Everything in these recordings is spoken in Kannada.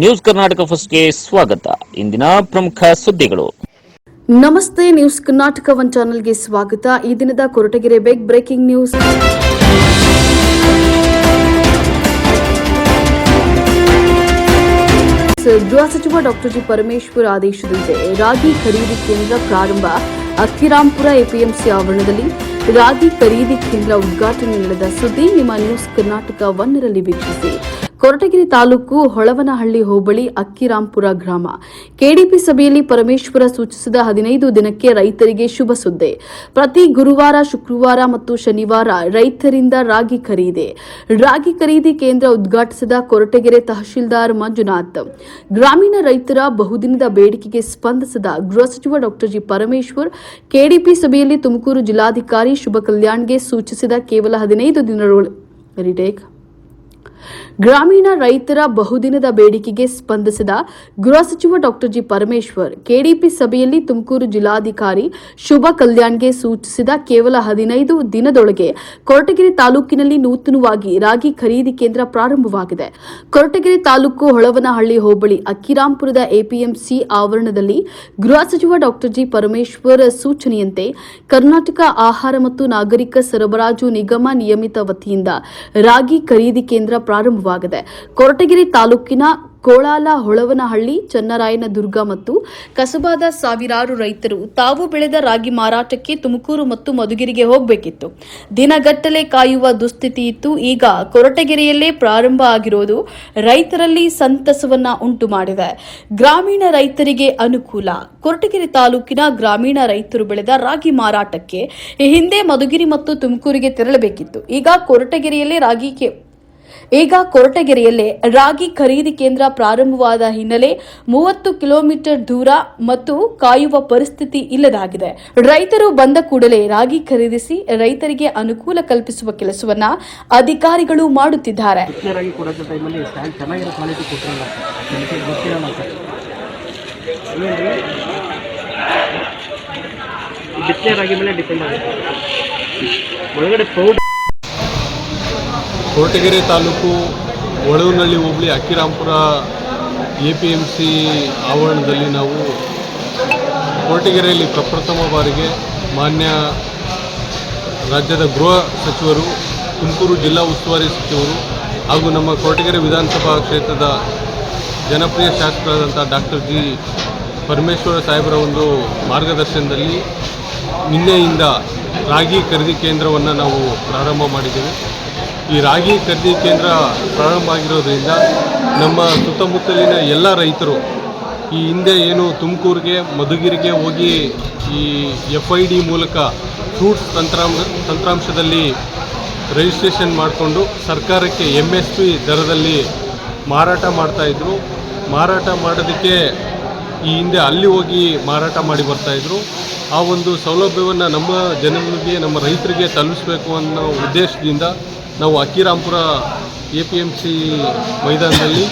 ನ್ಯೂಸ್ ಕರ್ನಾಟಕ ಫಸ್ಟ್ಗೆ ಸ್ವಾಗತ. ಇಂದಿನ ಪ್ರಮುಖ ಸುದ್ದಿಗಳು. ನಮಸ್ತೆ, ನ್ಯೂಸ್ ಕರ್ನಾಟಕ ಒನ್ ಚಾನೆಲ್ಗೆ ಸ್ವಾಗತ. ಈ ದಿನದ ಕೊರಟಗೆರೆ ಬೇಗ್ ಬ್ರೇಕಿಂಗ್ ನ್ಯೂಸ್ ಗೃಹ ಸಚಿವ ಡಾಕ್ಟರ್ ಜಿ ಪರಮೇಶ್ವರ್ ಆದೇಶದಂತೆ ರಾಗಿ ಖರೀದಿ ಕೇಂದ್ರ ಪ್ರಾರಂಭ. ಅಕ್ಕಿರಾಂಪುರ ಎಪಿಎಂಸಿ ಆವರಣದಲ್ಲಿ ರಾಗಿ ಖರೀದಿ ಕೇಂದ್ರ ಉದ್ಘಾಟನೆ ನಡೆದ ಸುದ್ದಿ ನಿಮ್ಮ ನ್ಯೂಸ್ ಕರ್ನಾಟಕ ಒನ್ನರಲ್ಲಿ ವೀಕ್ಷಿಸಿ. ಕೊರಟಗೆರೆ ತಾಲೂಕು ಹೊಳವನಹಳ್ಳಿ ಹೋಬಳಿ ಅಕ್ಕಿರಾಂಪುರ ಗ್ರಾಮ. ಕೆಡಿಪಿ ಸಭೆಯಲ್ಲಿ ಪರಮೇಶ್ವರ ಸೂಚಿಸಿದ ಹದಿನೈದು ದಿನಕ್ಕೆ ರೈತರಿಗೆ ಶುಭ ಸುದ್ದಿ. ಪ್ರತಿ ಗುರುವಾರ, ಶುಕ್ರವಾರ ಮತ್ತು ಶನಿವಾರ ರೈತರಿಂದ ರಾಗಿ ಖರೀದಿ. ರಾಗಿ ಖರೀದಿ ಕೇಂದ್ರ ಉದ್ಘಾಟಿಸಿದ ಕೊರಟಗೆರೆ ತಹಶೀಲ್ದಾರ್ ಮಂಜುನಾಥ್. ಗ್ರಾಮೀಣ ರೈತರ ಬಹುದಿನದ ಬೇಡಿಕೆಗೆ ಸ್ಪಂದಿಸಿದ ಗೃಹ ಸಚಿವ ಡಾಕ್ಟರ್ ಜಿ ಪರಮೇಶ್ವರ್, ಕೆಡಿಪಿ ಸಭೆಯಲ್ಲಿ ತುಮಕೂರು ಜಿಲ್ಲಾಧಿಕಾರಿ ಶುಭ ಕಲ್ಯಾಣ್ಗೆ ಸೂಚಿಸಿದ ಕೇವಲ ಹದಿನೈದು ದಿನಗಳು ಗ್ರಾಮೀಣ ರೈತರ ಬಹುದಿನದ ಬೇಡಿಕೆಗೆ ಸ್ಪಂದಿಸಿದ ಗೃಹ ಸಚಿವ ಡಾಕ್ಟರ್ ಜಿ ಪರಮೇಶ್ವರ್, ಕೆಡಿಪಿ ಸಭೆಯಲ್ಲಿ ತುಮಕೂರು ಜಿಲ್ಲಾಧಿಕಾರಿ ಶುಭ ಕಲ್ಯಾಣ್ಗೆ ಸೂಚಿಸಿದ ಕೇವಲ ಹದಿನೈದು ದಿನದೊಳಗೆ ಕೊರಟಗೆರೆ ತಾಲೂಕಿನಲ್ಲಿ ನೂತನವಾಗಿ ರಾಗಿ ಖರೀದಿ ಕೇಂದ್ರ ಪ್ರಾರಂಭವಾಗಿದೆ. ಕೊರಟಗೆರೆ ತಾಲೂಕು ಹೊಳವನಹಳ್ಳಿ ಹೋಬಳಿ ಅಕ್ಕಿರಾಂಪುರದ ಎಪಿಎಂಸಿ ಆವರಣದಲ್ಲಿ ಗೃಹ ಸಚಿವ ಡಾಕ್ಟರ್ ಜಿ ಪರಮೇಶ್ವರ್ ಸೂಚನೆಯಂತೆ ಕರ್ನಾಟಕ ಆಹಾರ ಮತ್ತು ನಾಗರಿಕ ಸರಬರಾಜು ನಿಗಮ ನಿಯಮಿತ ವತಿಯಿಂದ ರಾಗಿ ಖರೀದಿ ಕೇಂದ್ರ ಪ್ರಾರಂಭವಾಗಿದೆ. ಕೊರಟಗೆರೆ ತಾಲೂಕಿನ ಕೋಳಾಲ ಹೊಳವನಹಳ್ಳಿ ಚನ್ನರಾಯನ ದುರ್ಗ ಮತ್ತು ಕಸಬಾದ ಸಾವಿರಾರು ರೈತರು ತಾವು ಬೆಳೆದ ರಾಗಿ ಮಾರಾಟಕ್ಕೆ ತುಮಕೂರು ಮತ್ತು ಮಧುಗಿರಿಗೆ ಹೋಗಬೇಕಿತ್ತು. ದಿನಗಟ್ಟಲೆ ಕಾಯುವ ದುಸ್ಥಿತಿ ಇತ್ತು. ಈಗ ಕೊರಟಗೆರೆಯಲ್ಲೇ ಪ್ರಾರಂಭ ಆಗಿರೋದು ರೈತರಲ್ಲಿ ಸಂತಸವನ್ನ ಉಂಟು ಮಾಡಿದೆ. ಗ್ರಾಮೀಣ ರೈತರಿಗೆ ಅನುಕೂಲ. ಕೊರಟಗೆರೆ ತಾಲೂಕಿನ ಗ್ರಾಮೀಣ ರೈತರು ಬೆಳೆದ ರಾಗಿ ಮಾರಾಟಕ್ಕೆ ಹಿಂದೆ ಮಧುಗಿರಿ ಮತ್ತು ತುಮಕೂರಿಗೆ ತೆರಳಬೇಕಿತ್ತು. ಈಗ ಕೊರಟಗೆರೆಯಲ್ಲೇ ರಾಗಿ ಈಗ ಕೊರಟಗೆರೆಯಲ್ಲೇ ರಾಗಿ ಖರೀದಿ ಕೇಂದ್ರ ಪ್ರಾರಂಭವಾದ ಹಿನ್ನೆಲೆ ಮೂವತ್ತು ಕಿಲೋಮೀಟರ್ ದೂರ ಮತ್ತು ಕಾಯುವ ಪರಿಸ್ಥಿತಿ ಇಲ್ಲದಾಗಿದೆ. ರೈತರು ಬಂದ ಕೂಡಲೇ ರಾಗಿ ಖರೀದಿಸಿ ರೈತರಿಗೆ ಅನುಕೂಲ ಕಲ್ಪಿಸುವ ಕೆಲಸವನ್ನ ಅಧಿಕಾರಿಗಳು ಮಾಡುತ್ತಿದ್ದಾರೆ. ಬಿತ್ತನೆ ರಾಗಿ ಮೇಲೆ ಡಿಪೆಂಡ್ ಆಗುತ್ತೆ. ಒಳಗಡೆ powder Koratagere taluk Holavanahalli hobli Akkirampura A P M C ಆವರಣದಲ್ಲಿ ನಾವು ಕೊರಟಗೆರೆಯಲ್ಲಿ ಪ್ರಪ್ರಥಮ ಬಾರಿಗೆ ಮಾನ್ಯ ರಾಜ್ಯದ ಗೃಹ ಸಚಿವರು, ತುಮಕೂರು ಜಿಲ್ಲಾ ಉಸ್ತುವಾರಿ ಸಚಿವರು ಹಾಗೂ ನಮ್ಮ ಕೊರಟಗೆರೆ ವಿಧಾನಸಭಾ ಕ್ಷೇತ್ರದ ಜನಪ್ರಿಯ ಶಾಸಕರಾದಂಥ ಡಾಕ್ಟರ್ ಜಿ ಪರಮೇಶ್ವರ ಸಾಹೇಬರ ಒಂದು ಮಾರ್ಗದರ್ಶನದಲ್ಲಿ ನಿನ್ನೆಯಿಂದ ರಾಗಿ ಖರೀದಿ ಕೇಂದ್ರವನ್ನು ನಾವು ಪ್ರಾರಂಭ ಮಾಡಿದ್ದೇವೆ. ಈ ರಾಗಿ ಖರೀದಿ ಕೇಂದ್ರ ಪ್ರಾರಂಭ ಆಗಿರೋದ್ರಿಂದ ನಮ್ಮ ಸುತ್ತಮುತ್ತಲಿನ ಎಲ್ಲ ರೈತರು ಈ ಹಿಂದೆ ಏನು ತುಮಕೂರಿಗೆ, ಮಧುಗಿರಿಗೆ ಹೋಗಿ ಈ ಎಫ್ ಐ ಡಿ ಮೂಲಕ ಫ್ರೂಟ್ಸ್ ತಂತ್ರಾಂಶ ತಂತ್ರಾಂಶದಲ್ಲಿ ರಿಜಿಸ್ಟ್ರೇಷನ್ ಮಾಡಿಕೊಂಡು ಸರ್ಕಾರಕ್ಕೆ ಎಂ ಎಸ್ ಪಿ ದರದಲ್ಲಿ ಮಾರಾಟ ಮಾಡ್ತಾಯಿದ್ರು ಮಾರಾಟ ಮಾಡೋದಕ್ಕೆ ಈ ಹಿಂದೆ ಅಲ್ಲಿ ಹೋಗಿ ಮಾರಾಟ ಮಾಡಿ ಬರ್ತಾಯಿದ್ರು ಆ ಒಂದು ಸೌಲಭ್ಯವನ್ನು ನಮ್ಮ ಜನರಿಗೆ, ನಮ್ಮ ರೈತರಿಗೆ ತಲುಪಿಸ್ಬೇಕು ಅನ್ನೋ ಉದ್ದೇಶದಿಂದ ನಾವು Akkirampura A P M C ಮೈದಾನದಲ್ಲಿ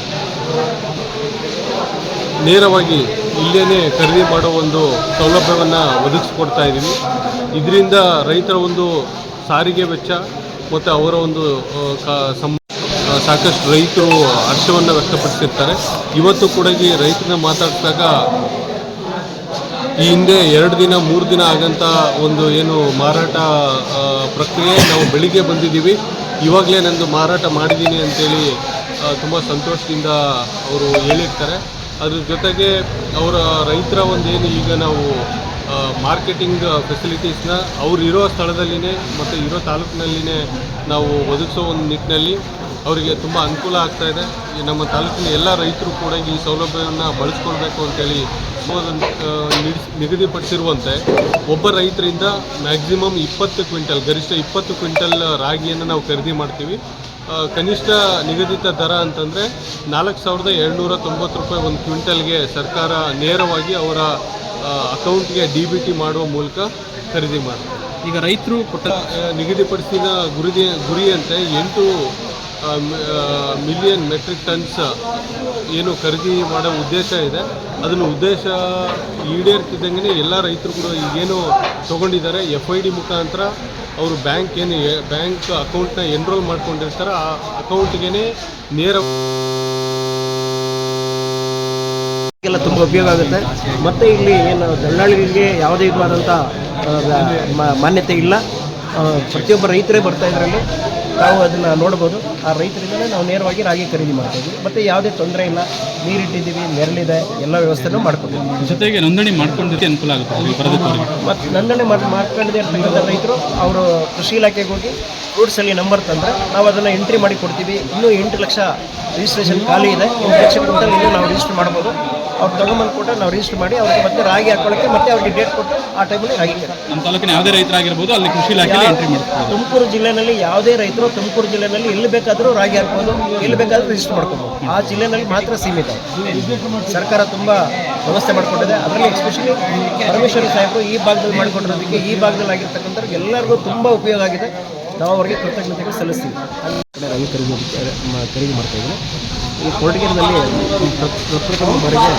ನೇರವಾಗಿ ಇಲ್ಲೇ ಖರೀದಿ ಮಾಡೋ ಒಂದು ಸೌಲಭ್ಯವನ್ನು ಒದಗಿಸ್ಕೊಡ್ತಾ ಇದ್ದೀವಿ. ಇದರಿಂದ ರೈತರ ಒಂದು ಸಾರಿಗೆ ವೆಚ್ಚ ಮತ್ತು ಅವರ ಒಂದು ಸಾಕಷ್ಟು ರೈತರು ಹರ್ಷವನ್ನು ವ್ಯಕ್ತಪಡಿಸಿರ್ತಾರೆ. ಇವತ್ತು ಕೂಡ ಈ ರೈತರನ್ನ ಮಾತಾಡಿದಾಗ ಈ ಹಿಂದೆ ಎರಡು ದಿನ, ಮೂರು ದಿನ ಆಗಂತ ಒಂದು ಏನು ಮಾರಾಟ ಪ್ರಕ್ರಿಯೆ ನಾವು ಬೆಳಿಗ್ಗೆ ಬಂದಿದ್ದೀವಿ. ಇವಾಗಲೇ ನಂದು ಮಾರಾಟ ಮಾಡಿದ್ದೀನಿ ಅಂತೇಳಿ ತುಂಬ ಸಂತೋಷದಿಂದ ಅವರು ಹೇಳಿರ್ತಾರೆ. ಅದ್ರ ಜೊತೆಗೆ ಅವರ ರೈತರ ಒಂದೇನು ಈಗ ನಾವು ಮಾರ್ಕೆಟಿಂಗ್ ಫೆಸಿಲಿಟೀಸ್ನ ಅವ್ರು ಇರೋ ಸ್ಥಳದಲ್ಲಿನೇ ಮತ್ತು ಇರೋ ತಾಲೂಕಿನಲ್ಲಿನೇ ನಾವು ಒದಗಿಸೋ ಒಂದು ನಿಟ್ಟಿನಲ್ಲಿ ಅವರಿಗೆ ತುಂಬ ಅನುಕೂಲ ಆಗ್ತಾಯಿದೆ ನಮ್ಮ ತಾಲೂಕಿನ ಎಲ್ಲ ರೈತರು ಕೂಡ ಈ ಸೌಲಭ್ಯವನ್ನು ಬಳಸ್ಕೊಳ್ಬೇಕು ಅಂತೇಳಿ ಆ, ನಿಗದಿಪಡಿಸಿರುವಂತೆ ಒಬ್ಬ ರೈತರಿಂದ ಮ್ಯಾಕ್ಸಿಮಮ್ ಇಪ್ಪತ್ತು ಕ್ವಿಂಟಲ್ ಗರಿಷ್ಠ ಇಪ್ಪತ್ತು ಕ್ವಿಂಟಲ್ ರಾಗಿಯನ್ನು ನಾವು ಖರೀದಿ ಮಾಡ್ತೀವಿ. ಕನಿಷ್ಠ ನಿಗದಿತ ದರ ಅಂತಂದರೆ ನಾಲ್ಕು ಸಾವಿರದ ಏಳ್ನೂರ ತೊಂಬತ್ತು ರೂಪಾಯಿ ಒಂದು ಕ್ವಿಂಟಲ್ಗೆ ಸರ್ಕಾರ ನೇರವಾಗಿ ಅವರ ಅಕೌಂಟ್ಗೆ ಡಿ ಬಿ ಟಿ ಮಾಡುವ ಮೂಲಕ ಖರೀದಿ ಮಾಡ್ತಾರೆ ಈಗ ರೈತರು ಕೊಟ್ಟ ನಿಗದಿಪಡಿಸಿದ ಗುರಿ ಗುರಿಯಂತೆ ಎಂಟು ಮಿಲಿಯನ್ ಮೆಟ್ರಿಕ್ ಟನ್ಸ್ ಏನು ಖರೀದಿ ಮಾಡೋ ಉದ್ದೇಶ ಇದೆ. ಅದನ್ನು ಉದ್ದೇಶ ಈಡೇರ್ತಿದ್ದಂಗೆ ಎಲ್ಲ ರೈತರು ಕೂಡ ಈಗೇನು ತೊಗೊಂಡಿದ್ದಾರೆ. ಎಫ್ ಐ ಡಿ ಮುಖಾಂತರ ಅವರು ಬ್ಯಾಂಕ್ ಏನು ಬ್ಯಾಂಕ್ ಅಕೌಂಟ್ನ ಎನ್ರೋಲ್ ಮಾಡ್ಕೊಂಡಿರ್ತಾರೆ. ಆ ಅಕೌಂಟ್ಗೆ ನೇರ ಎಲ್ಲ ತುಂಬ ಉಪಯೋಗ ಆಗುತ್ತೆ. ಮತ್ತು ಇಲ್ಲಿ ಏನು ದಲ್ಲಾಳಿಗಳಿಗೆ ಯಾವುದೇ ವಿಧವಾದಂಥ ಮಾನ್ಯತೆ ಇಲ್ಲ. ಪ್ರತಿಯೊಬ್ಬ ರೈತರೇ ಬರ್ತಾ ಇದರಲ್ಲಿ. ನಾವು ಅದನ್ನು ನೋಡ್ಬೋದು. ಆ ರೈತರಿಂದಲೇ ನಾವು ನೇರವಾಗಿ ರಾಗಿ ಖರೀದಿ ಮಾಡ್ತೀವಿ. ಮತ್ತು ಯಾವುದೇ ತೊಂದರೆ ಇಲ್ಲ. ನೀರಿಟ್ಟಿದ್ದೀವಿ ನೆರಳಿದೆ ಎಲ್ಲ ವ್ಯವಸ್ಥೆನೂ ಮಾಡ್ಕೊಂಡಿದ್ದೀವಿ ಜೊತೆಗೆ ನೋಂದಣಿ ಮಾಡ್ಕೊಂಡಿದ್ದೆ ಅನುಕೂಲ ಆಗುತ್ತೆ ಮತ್ತು ನೋಂದಣಿ ಮಾಡಿ ಮಾಡ್ಕೊಂಡಿದ್ದೆ ಇರ್ತಕ್ಕಂಥ ರೈತರು ಅವರು ಕೃಷಿ ಇಲಾಖೆಗೆ ಹೋಗಿ ರೂಟ್ಸಲ್ಲಿ ನಂಬರ್ ತಂದರೆ ನಾವು ಅದನ್ನು ಎಂಟ್ರಿ ಮಾಡಿ ಕೊಡ್ತೀವಿ. ಇನ್ನೂ ಎಂಟು ಲಕ್ಷ ರಿಜಿಸ್ಟ್ರೇಷನ್ ಖಾಲಿ ಇದೆ. ಎಂಟು ಲಕ್ಷ ಇನ್ನೂ ನಾವು ರಿಜಿಸ್ಟರ್ ಮಾಡ್ಬೋದು. ಅವ್ರು ತಗೊಂಬಂದು ಕೊಟ್ಟರೆ ನಾವು ರಿಜಿಸ್ಟರ್ ಮಾಡಿ ಅವ್ರಿಗೆ ಮತ್ತೆ ರಾಗಿ ಹಾಕೊಳ್ಳೋಕ್ಕೆ ಮತ್ತೆ ಅವ್ರಿಗೆ ಡೇಟ್ ಕೊಟ್ಟು ಆ ಟೈಮಲ್ಲಿ ರಾಗಿ. ನಮ್ಮ ತಾಲೂಕಿನ ಯಾವುದೇ ರೈತರಾಗಿರ್ಬೋದು ಅಲ್ಲಿ ಕೃಷಿ ಇಲಾಖೆ ಎಂಟ್ರಿ ಮಾಡ್ತಾರೆ. ತುಮಕೂರು ಜಿಲ್ಲೆನಲ್ಲಿ ಯಾವುದೇ ರೈತರು ತುಮಕೂರು ಜಿಲ್ಲೆನಲ್ಲಿ ಎಲ್ಲಿ ಬೇಕಾದರೂ ರಾಗಿ ಹಾಕ್ಬೋದು ಎಲ್ಲಿ ಬೇಕಾದರೂ ರಿಜಿಸ್ಟರ್ ಮಾಡ್ಕೋಬೋದು. ಆ ಜಿಲ್ಲೆನಲ್ಲಿ ಮಾತ್ರ ಸೀಮಿತ. ಸರ್ಕಾರ ತುಂಬ ವ್ಯವಸ್ಥೆ ಮಾಡಿಕೊಂಡಿದೆ ಅದರಲ್ಲಿ ಎಸ್ಪೆಷಲಿ ಪರಮೇಶ್ವರ ಸಾಹೇಬರು ಈ ಭಾಗದಲ್ಲಿ ಮಾಡಿಕೊಂಡಿರೋದಕ್ಕೆ ಈ ಭಾಗದಲ್ಲಿ ಆಗಿರ್ತಕ್ಕಂಥವ್ರಿಗೆ ಎಲ್ಲರಿಗೂ ತುಂಬ ಉಪಯೋಗ ಆಗಿದೆ. ನಾವು ಅವರಿಗೆ ಕೃತಜ್ಞತೆಗಳು ಸಲ್ಲಿಸ್ತೀವಿ. ಅಲ್ಲಿ ಕಡೆ ರಾಗಿ ಖರೀದಿ ಮಾಡ್ತಾ ಇದ್ದೀನಿ ಈ ಕೊರಟಗೆರೆಯಲ್ಲಿ ಪ್ರ- ಪ್ರಪ್ರಥಮ ಬಾರಿಗೆ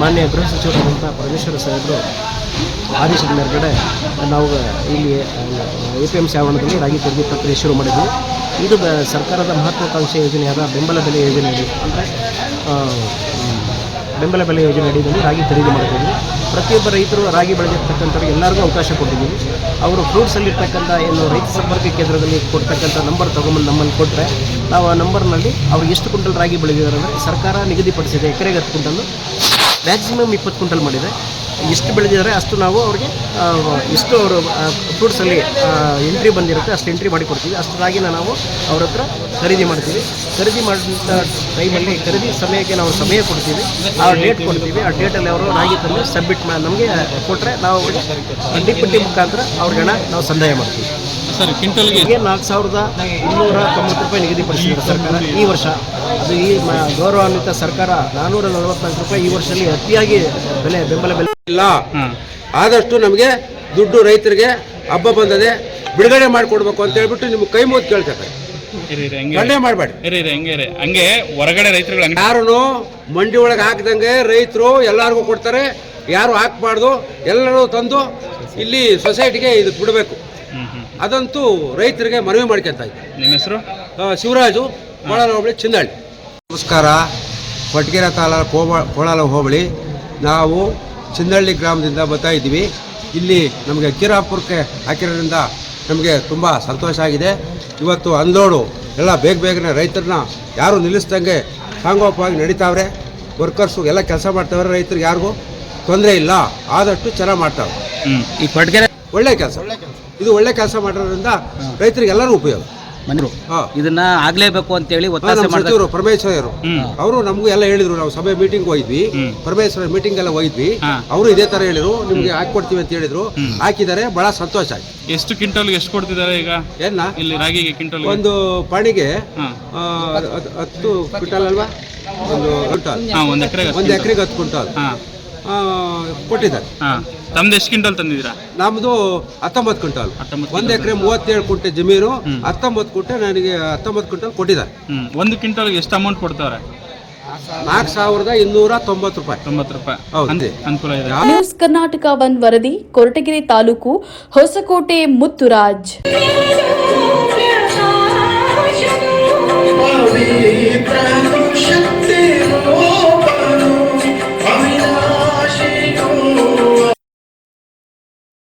ಮಾನ್ಯ ಗೃಹ ಸಚಿವರಾದಂಥ ಪರಮೇಶ್ವರ ಸಾಹೇಬರು ಆದೇಶದ ಮೇರೆಗಡೆ ನಾವು ಇಲ್ಲಿ ಎ ಪಿ ಎಂ ಸಿ ಆವರಣದಲ್ಲಿ ರಾಗಿ ಖರೀದಿ ಪ್ರಕ್ರಿಯೆ ಶುರು ಮಾಡಿದ್ವಿ. ಇದು ಸರ್ಕಾರದ ಮಹತ್ವಾಕಾಂಕ್ಷೆ ಯೋಜನೆಯಾದ ಬೆಂಬಲ ಬೆಲೆ ಯೋಜನೆ ಅಂದರೆ ಬೆಂಬಲ ಬೆಲೆ ಯೋಜನೆ ಅಡಿಯಲ್ಲಿ ರಾಗಿ ಖರೀದಿ ಮಾಡ್ತಿದ್ವಿ ಪ್ರತಿಯೊಬ್ಬ ರೈತರು ರಾಗಿ ಬೆಳೆದಿರ್ತಕ್ಕಂಥವ್ರು ಎಲ್ಲರಿಗೂ ಅವಕಾಶ ಕೊಟ್ಟಿದ್ದೀವಿ. ಅವರು ಫ್ರೂಟ್ಸಲ್ಲಿರ್ತಕ್ಕಂಥ ಏನು ರೈತ ಸಂಪರ್ಕ ಕೇಂದ್ರದಲ್ಲಿ ಕೊಡ್ತಕ್ಕಂಥ ನಂಬರ್ ತೊಗೊಂಬಂದು ನಮ್ಮಲ್ಲಿ ಕೊಟ್ಟರೆ ನಾವು ಆ ನಂಬರ್ನಲ್ಲಿ ಅವ್ರು ಎಷ್ಟು ಕ್ವಿಂಟಲ್ ರಾಗಿ ಬೆಳೆದಿದ್ದಾರೆ ಅಂದರೆ ಸರ್ಕಾರ ನಿಗದಿಪಡಿಸಿದೆ ಎಕರೆಗೆ ಹತ್ತು ಕ್ವಿಂಟಲ್ಲು ಮ್ಯಾಕ್ಸಿಮಮ್ ಇಪ್ಪತ್ತು ಕ್ವಿಂಟಲ್ ಮಾಡಿದೆ. ಎಷ್ಟು ಬೆಳೆದಿದ್ದಾರೆ ಅಷ್ಟು ನಾವು ಅವ್ರಿಗೆ ಎಷ್ಟು ಅವರು ಫ್ರೂಟ್ಸಲ್ಲಿ ಎಂಟ್ರಿ ಬಂದಿರುತ್ತೆ ಅಷ್ಟು ಎಂಟ್ರಿ ಮಾಡಿ ಕೊಡ್ತೀವಿ. ಅಷ್ಟು ರಾಗಿನ ನಾವು ಅವ್ರ ಹತ್ರ ಖರೀದಿ ಮಾಡ್ತೀವಿ. ಖರೀದಿ ಮಾಡಿದಂಥ ಟೈಮಲ್ಲಿ ಖರೀದಿ ಸಮಯಕ್ಕೆ ನಾವು ಸಮಯ ಕೊಡ್ತೀವಿ. ಆ ಡೇಟ್ ಕೊಡ್ತೀವಿ. ಆ ಡೇಟಲ್ಲಿ ಅವರು ರಾಗಿ ತಂದು ಸಬ್ಮಿಟ್ ಮಾಡಿ ನಮಗೆ ಕೊಟ್ಟರೆ ನಾವು ಅವ್ರಿಗೆ ಅಡ್ಡಿ ಪಟ್ಟಿ ಮುಖಾಂತರ ಅವ್ರಿಗೆ ಹಣ ನಾವು ಸಂದಾಯ ಮಾಡ್ತೀವಿ. ಸರ್ ಕ್ವಿಂಟಲ್ಗೆ ನಾಲ್ಕು ಸಾವಿರದ ಇನ್ನೂರ ತೊಂಬತ್ತು ರೂಪಾಯಿ ನಿಗದಿಪಡಿಸಿದ್ದಾರೆ ಸರ್ಕಾರ ಈ ವರ್ಷ. ಅದು ಈ ಗೌರವಾನ್ವಿತ ಸರ್ಕಾರ ನಾನ್ನೂರ ನಲವತ್ನಾಲ್ಕು ರೂಪಾಯಿ ಈ ವರ್ಷದಲ್ಲಿ ಅತಿಯಾಗಿ ಬೆಲೆ ಬೆಂಬಲ ಬೆಲೆ ಇಲ್ಲ. ಆದಷ್ಟು ನಮಗೆ ದುಡ್ಡು ರೈತರಿಗೆ ಹಬ್ಬ ಬಂದದೆ ಬಿಡುಗಡೆ ಮಾಡಿಕೊಡ್ಬೇಕು ಅಂತ ಹೇಳ್ಬಿಟ್ಟು ನಿಮ್ಗೆ ಕೈ ಮುಗಿದು ಕೇಳ್ತಾರೆ. ಇರಿ ಇರಿ ಹಂಗೆ ಮಾಡಬೇಡಿ. ಇರಿ ಇರಿ ಹಂಗೆ ಹಂಗೆ ಹೊರಗಡೆ ರೈತರುಗಳು ಯಾರು ಮಂಡಿ ಒಳಗೆ ಹಾಕ್ದಂಗೆ ರೈತರು ಎಲ್ಲರಿಗೂ ಕೊಡ್ತಾರೆ. ಯಾರು ಹಾಕ್ಬಾರ್ದು ಎಲ್ಲರೂ ತಂದು ಇಲ್ಲಿ ಸೊಸೈಟಿಗೆ ಇದು ಬಿಡಬೇಕು. ಅದಂತೂ ರೈತರಿಗೆ ಮನವಿ ಮಾಡ್ಕೊಂತ ಇದ್ದೆ. ನಿಮ್ಮ ಹೆಸರು? ಶಿವರಾಜು ಕೋಳಾಲ ಹೋಬಳಿ ಚಿಂದಳ್ಳಿ. ನಮಸ್ಕಾರ. ಕೊಟ್ಗೆರೆ ತಾಲೂಕು ಕೋಬ ಕೋಲಾರ ಹೋಬಳಿ ನಾವು ಚಿಂದಳ್ಳಿ ಗ್ರಾಮದಿಂದ ಬರ್ತಾ ಇದ್ದೀವಿ. ಇಲ್ಲಿ ನಮಗೆ ಕಿರಾಪುರಕ್ಕೆ ಹಾಕಿರೋದ್ರಿಂದ ನಮಗೆ ತುಂಬ ಸಂತೋಷ ಆಗಿದೆ. ಇವತ್ತು ಅನ್ಲೋಡು ಎಲ್ಲ ಬೇಗ ಬೇಗನೆ ರೈತರನ್ನ ಯಾರು ನಿಲ್ಲಿಸ್ದಂಗೆ ಸಾಂಗೋಪವಾಗಿ ನಡೀತಾವ್ರೆ. ವರ್ಕರ್ಸು ಎಲ್ಲ ಕೆಲಸ ಮಾಡ್ತಾವ್ರೆ ರೈತರಿಗೆ ಯಾರಿಗೂ ತೊಂದರೆ ಇಲ್ಲ. ಆದಷ್ಟು ಚೆನ್ನಾಗಿ ಮಾಡ್ತಾವೆ ಈ ಪಡ್ಗೆ ಒಳ್ಳೆ ಕೆಲಸ. ಇದು ಒಳ್ಳೆ ಕೆಲಸ ಮಾಡೋದ್ರಿಂದ ರೈತರಿಗೆ ಎಲ್ಲರೂ ಉಪಯೋಗ. ಬಂದರು ಇದನ್ನ ಆಗ್ಲೇಬೇಕು ಅಂತ ಹೇಳಿ ಒತ್ತಾಸೆ ಮಾಡಿದ್ರು ಸಚಿವರು ಪರಮೇಶ್ವರರು. ಅವರು ನಮಗೂ ಎಲ್ಲ ಹೇಳಿದ್ರು ನಾವು ಸಭೆ ಮೀಟಿಂಗ್ ಹೋಗಿದ್ವಿ. ಪರಮೇಶ್ವರ ಮೀಟಿಂಗ್ ಎಲ್ಲ ಹೋಗಿದ್ವಿ. ಅವರು ಇದೇ ತರ ಹೇಳಿದ್ರು ನಿಮ್ಗೆ ಹಾಕೊಡ್ತೀವಿ ಅಂತ ಹೇಳಿದ್ರು. ಹಾಕಿದ್ದಾರೆ ಬಹಳ ಸಂತೋಷ ಆಯ್ತು. ಎಷ್ಟು ಕ್ವಿಂಟಲ್ ಎಷ್ಟು ಕೊಡ್ತಿದ್ದಾರೆ ಈಗ? ಏನ? ಇಲ್ಲಿ ರಾಗಿಗೆ ಕ್ವಿಂಟಲ್ ಒಂದು ಪಾಣಿಗೆ ಆ, ಹತ್ತು ಕ್ವಿಂಟಲ್ ಅಲ್ವಾ? ಒಂದು ಕ್ವಿಂಟಲ್. ಒಂದು ಎಕರೆಗೆ ಒಂದು ಎಕರೆಗೆ ಹತ್ತು ಕ್ವಿಂಟಲ್. ಕೊಟ್ಟಿದ್ದಾರೆ. ಹಾಂ. ತಮ್ದು ಎಷ್ಟು ಕ್ವಿಂಟಲ್ ತಂದಿದ್ದೀರಾ? ನಮ್ದು ಹತ್ತೊಂಬತ್ತು ಕ್ವಿಂಟಲ್. ಹತ್ತೊಂಬತ್ತು ಒಂದು ಎಕರೆ ಮೂವತ್ತೇಳು ಕುಂಟೆ ಜಮೀನು ಹತ್ತೊಂಬತ್ತು ಕುಂಟೆ ನನಗೆ ಹತ್ತೊಂಬತ್ತು ಕ್ವಿಂಟಲ್ ಕೊಟ್ಟಿದ್ದಾರೆ. ಹ್ಞೂ ಒಂದು ಕ್ವಿಂಟಲ್ಗೆ ಎಷ್ಟು ಅಮೌಂಟ್ ಕೊಡ್ತಾರೆ ನಾಲ್ಕು ಸಾವಿರದ ಇನ್ನೂರ ತೊಂಬತ್ತು ರೂಪಾಯಿ. ತೊಂಬತ್ತು ರೂಪಾಯಿ. ಹೌದು. ಅನ್- ಅನುಕೂಲ ಇದೆ. ನ್ಯೂಸ್ ಕರ್ನಾಟಕ ಒನ್ ವರದಿ ಕೊರಟಗೆರೆ ತಾಲೂಕು ಹೊಸಕೋಟೆ ಮುತ್ತುರಾಜ್.